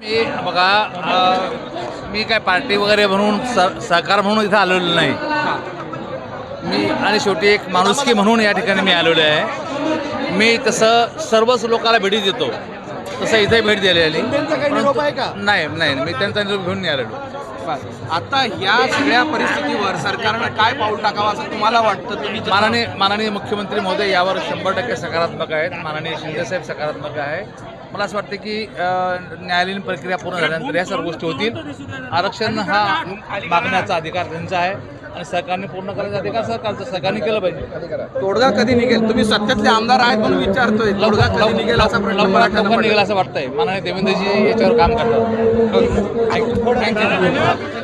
मी बघा मी काय पार्टी वगैरे म्हणून सहकार म्हणून इथं आलेलो नाही. मी आणि शेवटी एक माणुसकी म्हणून या ठिकाणी मी आलेलो आहे. मी तसं सर्वच लोकांना भेटी देतो. तसं इथे भेट दिलेली त्यांचा काही निरोप आहे का? नाही नाही मी त्यांचा निरोप घेऊन नाही आलेलो. आता ह्या सगळ्या परिस्थितीवर सरकारनं काय पाऊल टाकावं असं तुम्हाला वाटतं? तुम्ही माननीय माननीय मुख्यमंत्री महोदय यावर शंभर टक्के सकारात्मक आहेत. माननीय शिंदेसाहेब सकारात्मक आहे. मला असं वाटतं की न्यायालयीन प्रक्रिया पूर्ण झाल्यानंतर या सर्व गोष्टी होतील. आरक्षण हा मागण्याचा अधिकार त्यांचा आहे आणि सरकारने पूर्ण करायचा अधिकार सरकारचा. सरकारने केलं पाहिजे. तोडगा कधी निघेल? तुम्ही सत्यातले आमदार आहेत म्हणून विचारतोय. तोडगा कधी निघेल असा. निघेल असं वाटतंय. माननीय देवेंद्रजी याच्यावर काम करतात. थँक्यू.